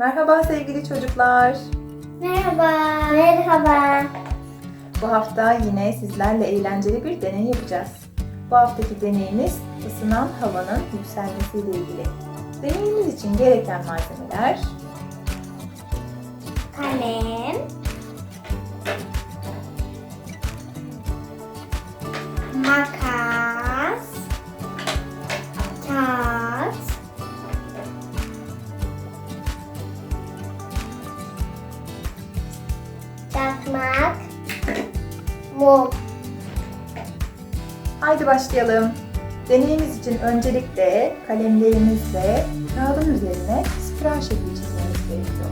Merhaba sevgili çocuklar. Merhaba. Merhaba. Bu hafta yine sizlerle eğlenceli bir deney yapacağız. Bu haftaki deneyimiz ısınan havanın yükselmesiyle ilgili. Deneyimiz için gereken malzemeler Kalem. Makas. Mum. Haydi başlayalım. Deneyimiz için öncelikle kalemlerimizle kağıdın üzerine spiral şekli çizmemiz gerekiyor.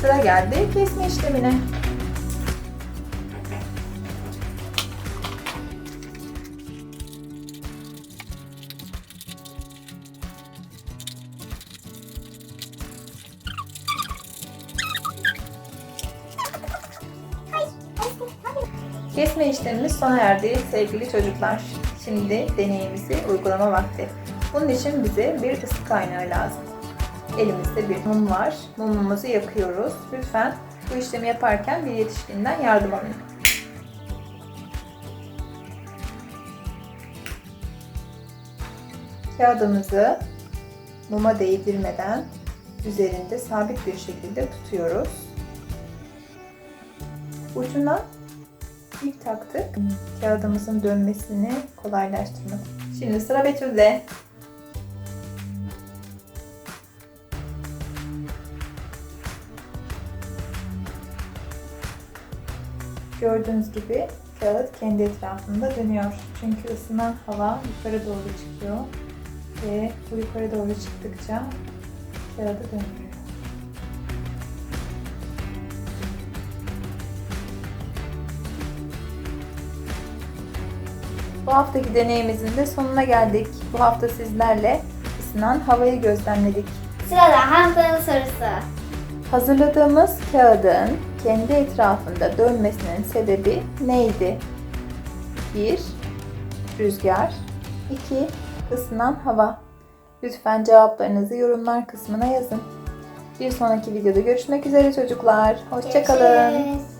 Sıra geldi kesme işlemine. Kesme işlemimiz sona erdi sevgili çocuklar. Şimdi deneyimizi uygulama vakti. Bunun için bize bir ısı kaynağı lazım. Elimizde bir mum var. Mumumuzu yakıyoruz. Lütfen bu işlemi yaparken bir yetişkinden yardım alın. Kağıdımızı muma değdirmeden üzerinde sabit bir şekilde tutuyoruz. Ucuna ip taktık. Kağıdımızın dönmesini kolaylaştırmak. Şimdi sıra Betül'de. Gördüğünüz gibi kağıt kendi etrafında dönüyor. Çünkü ısınan hava yukarı doğru çıkıyor ve bu yukarı doğru çıktıkça kağıdı döndürüyor. Bu haftaki deneyimizin de sonuna geldik. Bu hafta sizlerle ısınan havayı gözlemledik. Sırada haftanın sorusu. Hazırladığımız kağıdın kendi etrafında dönmesinin sebebi neydi? 1. Rüzgar 2. Isınan hava Lütfen cevaplarınızı yorumlar kısmına yazın. Bir sonraki videoda görüşmek üzere çocuklar. Hoşçakalın. Görüşürüz.